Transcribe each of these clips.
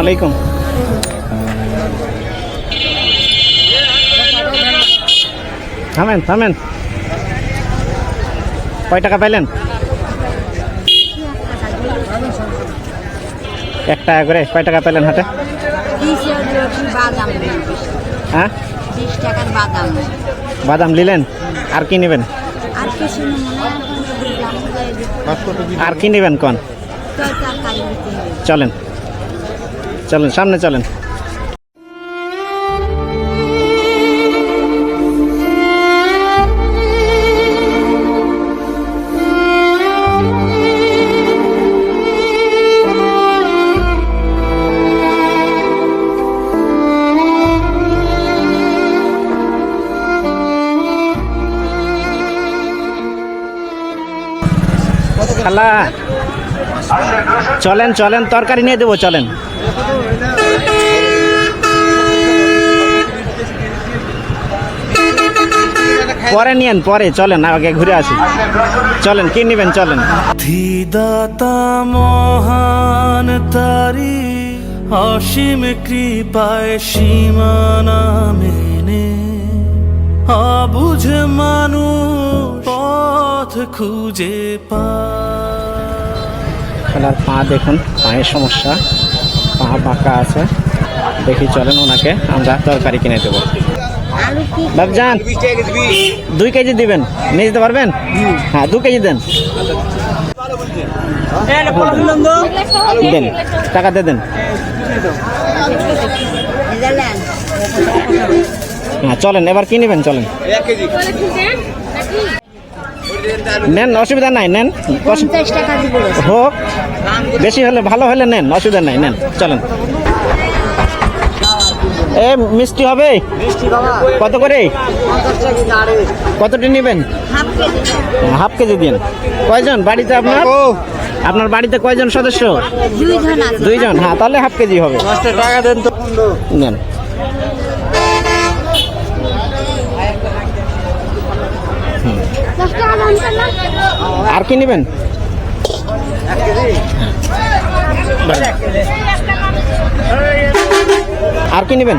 আলাইকুম। থামেন থামেন। কয় টাকা পাইলেন? এক টাকা করে, কয় টাকা পেলেন বাদাম হ্যাঁ? বাদাম নিলেন, আর কি নেবেন? আর কি নেবেন কোন? চলেন। চলেন সামনে চলেন। খালা চলেন চলেন, তরকারি নিয়ে দেবো, চলেন। পরে নিয়েন, পরে, চলেন, আগে ঘুরে আসি। চলেন, কি নেবেন, চলেন। মহান তারি, অসীম কৃপায় সীমানা মেনে। অবুঝ মানুষ পথ খুঁজে পায়। খেলার পা দেখুন পায়ের সমস্যা পা বাঁকা আছে। দেখি চলেন ওনাকে আমরা তরকারি কিনে দেবো। আলু বাবজান দুই কেজি দিবেন নিয়ে যেতে পারবেন? হ্যাঁ দু কেজি দেন। দেন টাকা দিয়ে দেন। হ্যাঁ চলেন এবার কি নেবেন চলেন। নেন অসুবিধা নাই নেন। টাকা হোক বেশি হলে ভালো হলে নেন অসুবিধা নাই নেন চলেন। এ মিষ্টি হবে? কত করে? কতটি নেবেন? হাফ কেজি দিন। কয়জন? বাড়িতে আপনার? আপনার বাড়িতে কয়জন সদস্য? দুই জন আছে। দুইজন হ্যাঁ তাহলে হাফ কেজি হবে। টাকা দেন তো। নেন দশ টাকা দাম না আর কি নেবেন? আর কি নেবেন?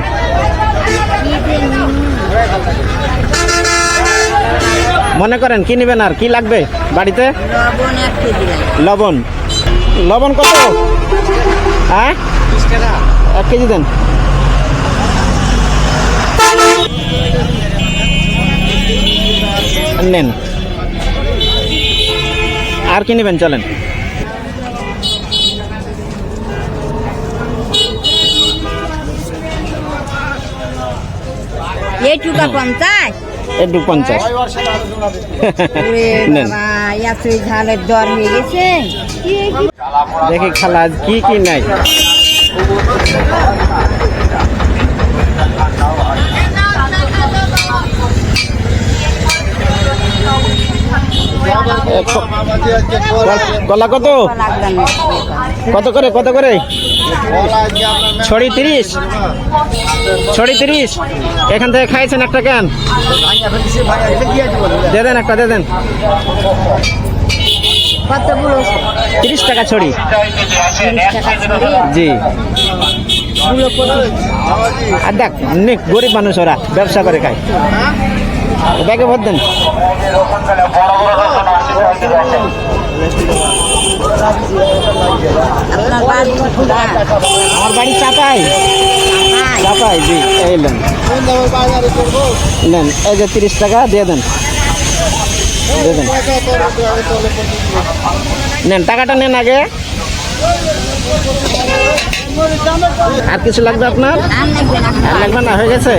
মনে করেন, কি নেবেন আর কি লাগবে বাড়িতে? লবণ। লবণ কত? হ্যাঁ? এক কেজি দেন। নেন। আর কি নেবেন? চলেন। এইটুকা পঞ্চাশ। একটু পঞ্চাশ। ঝালের দর হয়ে গেছে। দেখি খালা কি কি নাই। কলা কত? কত করে কত করে? ছড়ি তিরিশ? ছড়ি তিরিশ? এখান থেকে খাইছেন একটা কেন দিয়ে দেন একটা দিয়ে দেন। তিরিশ টাকা ছড়ি। জি। আর দেখ, অনেক গরিব মানুষ ওরা, ব্যবসা করে খায়। ব্যাগে ভর দেন। আপনার বাড়ি? আমার বাড়ি চাপাই? চাপাই। জি এই নেন। নেন এই যে তিরিশ টাকা দিয়ে দেন। দিয়ে দেন। নেন টাকাটা নেন আগে। আর কিছু লাগবে আপনার? লাগবে না হয়ে গেছে?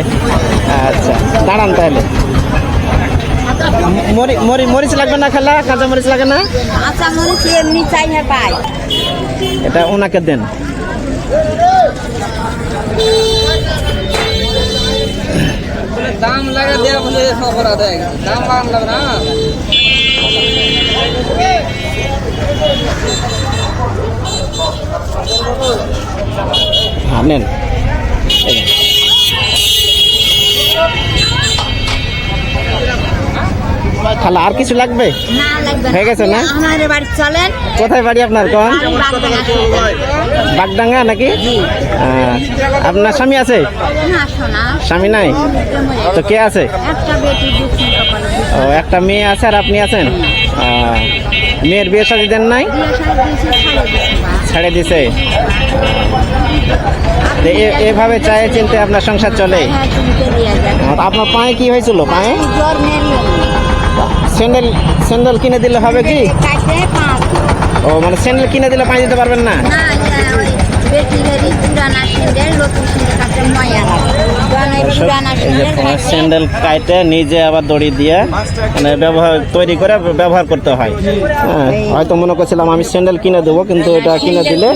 আচ্ছা দাঁড়ান তাহলে। মরিচ লাগবে না খেলা? কাঁচা মরিচ লাগে না? আচ্ছা মরিচ এমনি চাই না পাই। এটা ওনাকে দেন। দাম লাগা দেয়া বলে আদায় দাম বাগান লাগবে না? হ্যাঁ নেন। খালা আর কিছু লাগবে? হয়ে গেছে না? কোথায় বাড়ি আপনার কোন। বাগডাঙ্গা। নাকি? আপনার স্বামী আছে? স্বামী নাই? তো কে আছে? ও একটা মেয়ে আছে আর আপনি আছেন? মেয়ের বিয়ে শাদী দেন নাই? ছেড়ে দিছে এভাবে চায়ে চিনতে আপনার সংসার চলে? হ্যাঁ, আপনার পায়ে কি হয়েছিল? পায়ে? স্যান্ডেল স্যান্ডেল কিনে দিলে হবে কি? ও মানে স্যান্ডেল কিনে দিলে পাঁচ দিতে পারবেন না? স্যান্ডেল কাইটে নিজে আবার দড়ি দিয়ে মানে ব্যবহার তৈরি করে ব্যবহার করতে হয়। হ্যাঁ হয়তো মনে করছিলাম আমি স্যান্ডেল কিনে দেবো কিন্তু এটা কিনে দিলে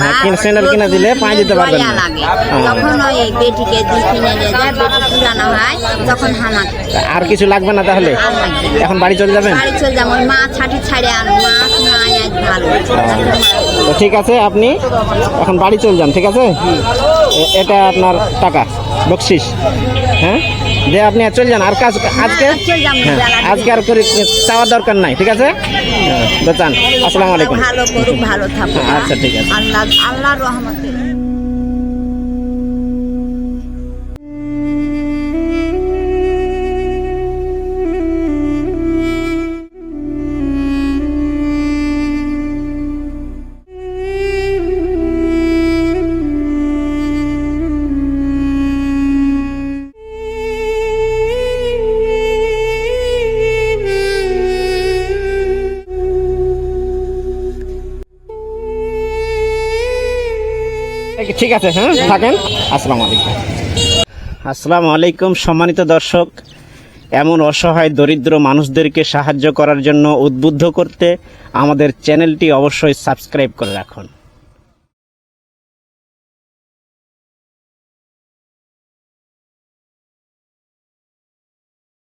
হ্যাঁ, স্যান্ডেল কিনে দিলে পানি দিতে পারবেন হ্যাঁ। হয় আর কিছু লাগবে না তাহলে? এখন বাড়ি চলে যাবেন? বাড়ি চলে যাব ওই ছাটি ছাড়ে মাছ নাই ভালো ঠিক আছে আপনি এখন বাড়ি চলে যান ঠিক আছে? এটা আপনার টাকা বকশিস হ্যাঁ? যে আপনি আর চলে যান আর কাজ আজকে? চলে যাব, হ্যাঁ, আজকে আর করে চাওয়ার দরকার নাই ঠিক আছে? হ্যাঁ, চান আসসালামু আলাইকুম। ভালো করুক ভালো থাকুক। আচ্ছা, ঠিক আছে। আল্লাহ আল্লাহ রহমতে। ঠিক আছে হ্যাঁ থাকেন। আসসালামু আলাইকুম। আসসালামু আলাইকুম, সম্মানিত দর্শক। এমন অসহায়, দরিদ্র মানুষদেরকে সাহায্য করার জন্য উদ্বুদ্ধ করতে আমাদের চ্যানেলটি অবশ্যই সাবস্ক্রাইব করে রাখুন।